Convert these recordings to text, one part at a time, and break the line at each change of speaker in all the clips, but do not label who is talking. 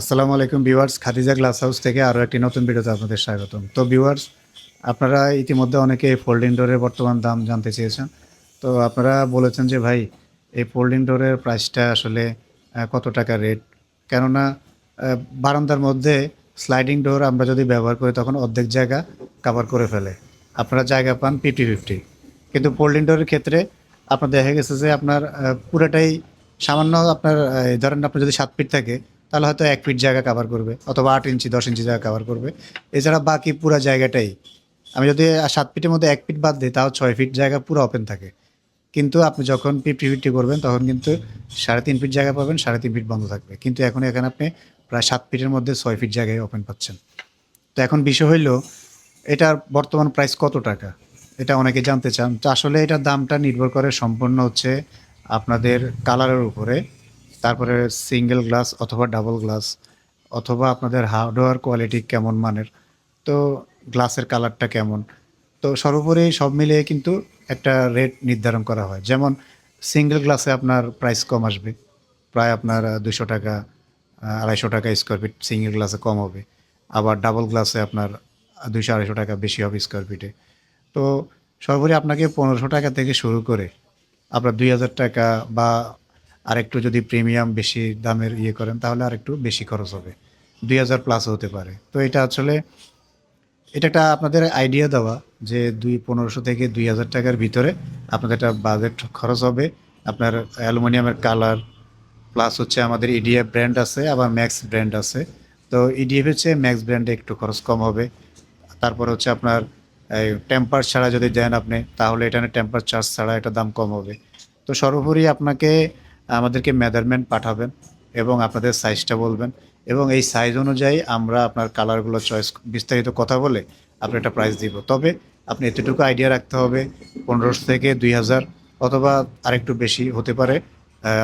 আসসালামু আলাইকুম viewers, Khadija glass house থেকে আরও একটি নতুন ভিডিওতে আপনাদের স্বাগতম। তো ভিউয়ার্স, আপনারা ইতিমধ্যে অনেকে ফোল্ডিং ডোরের বর্তমান দাম জানতে চেয়েছেন। তো আপনারা বলেছেন যে, ভাই, এই ফোল্ডিং ডোরের প্রাইসটা আসলে কত টাকা রেট? কেননা বারান্দার মধ্যে স্লাইডিং ডোর আমরা যদি ব্যবহার করি, তখন অর্ধেক জায়গা কভার করে ফেলে। আপনারা জায়গা পান ফিফটি ফিফটি কিন্তু ফোল্ডিং ডোরের ক্ষেত্রে আপনার দেখা গেছে যে, আপনার পুরোটাই সামান্য আপনার ধরেন আপনার যদি সাত ফিট থাকে তাহলে হয়তো এক ফিট জায়গা কভার করবে অথবা আট ইঞ্চি, দশ ইঞ্চি জায়গা কভার করবে। এছাড়া বাকি পুরো জায়গাটাই, আমি যদি সাত ফিটের মধ্যে এক ফিট বাদ দিই, তাও ছয় ফিট জায়গা পুরো ওপেন থাকে। কিন্তু আপনি যখন ফিফটি ফিফটি করবেন, তখন কিন্তু সাড়ে তিন ফিট জায়গা পাবেন, সাড়ে তিন ফিট বন্ধ থাকবে। কিন্তু এখন এখানে আপনি প্রায় সাত ফিটের মধ্যে ছয় ফিট জায়গায় ওপেন পাচ্ছেন। তো এখন বিষয় হইল, এটার বর্তমান প্রাইস কত টাকা? এটা অনেকে জানতে চান। তো আসলে এটার দামটা নির্ভর করে সম্পূর্ণ হচ্ছে আপনাদের কালারের উপরে। তারপরে সিঙ্গেল গ্লাস অথবা ডাবল গ্লাস অথবা আপনাদের হার্ডওয়্যার কোয়ালিটি কেমন মানের, তো গ্লাসের কালারটা কেমন, তো সর্বোপরি সব মিলিয়ে কিন্তু একটা রেট নির্ধারণ করা হয়। যেমন সিঙ্গেল গ্লাসে আপনার প্রাইস কম আসবে, প্রায় আপনার দুশো টাকা আড়াইশো টাকা স্কোয়ার ফিট সিঙ্গেল গ্লাসে কম হবে। আবার ডাবল গ্লাসে আপনার দুশো আড়াইশো টাকা বেশি হবে স্কোয়ার ফিটে তো সর্বোপরি আপনাকে পনেরোশো টাকা থেকে শুরু করে আপনার দুই হাজার টাকা বা আরেকটু যদি প্রিমিয়াম বেশি দামের ইয়ে করেন, তাহলে আরেকটু বেশি খরচ হবে। দুই হাজার প্লাস হতে পারে। তো এটা আসলে, এটা একটা আপনাদের আইডিয়া দেওয়া যে দুই পনেরোশো থেকে দুই হাজার টাকার ভিতরে আপনাদের একটা বাজেট খরচ হবে। আপনার অ্যালুমিনিয়ামের কালার প্লাস হচ্ছে আমাদের ইডিএফ ব্র্যান্ড আছে, আবার ম্যাক্স ব্র্যান্ড আছে। তো ইডিএফ হচ্ছে ম্যাক্স ব্র্যান্ডে একটু খরচ কম হবে। তারপর হচ্ছে আপনার টেম্পার ছাড়া যদি দেন আপনি, তাহলে এটা টেম্পার চার্জ ছাড়া এটা দাম কম হবে। তো সর্বোপরি আপনাকে আমাদেরকে মেজারমেন্ট পাঠাবেন এবং আপনাদের সাইজটা বলবেন এবং এই সাইজ অনুযায়ী আমরা আপনার কালারগুলো চয়েস বিস্তারিত কথা বলে আপনি একটা প্রাইস দিব। তবে আপনি এতটুকু আইডিয়া রাখতে হবে পনেরোশো থেকে দুই হাজার অথবা আরেকটু বেশি হতে পারে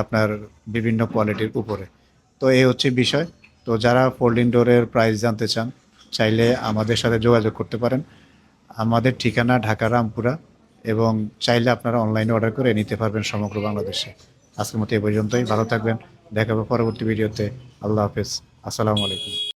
আপনার বিভিন্ন কোয়ালিটির উপরে। তো এই হচ্ছে বিষয়। তো যারা ফোল্ডিং ডোরের প্রাইস জানতে চান, চাইলে আমাদের সাথে যোগাযোগ করতে পারেন। আমাদের ঠিকানা ঢাকা রামপুরা এবং চাইলে আপনারা অনলাইনে অর্ডার করে নিতে পারবেন সমগ্র বাংলাদেশে। আজকের মতো এই পর্যন্তই। ভালো থাকবেন। দেখা হবে পরবর্তী ভিডিওতে। আল্লাহ হাফেজ। আসসালামু আলাইকুম।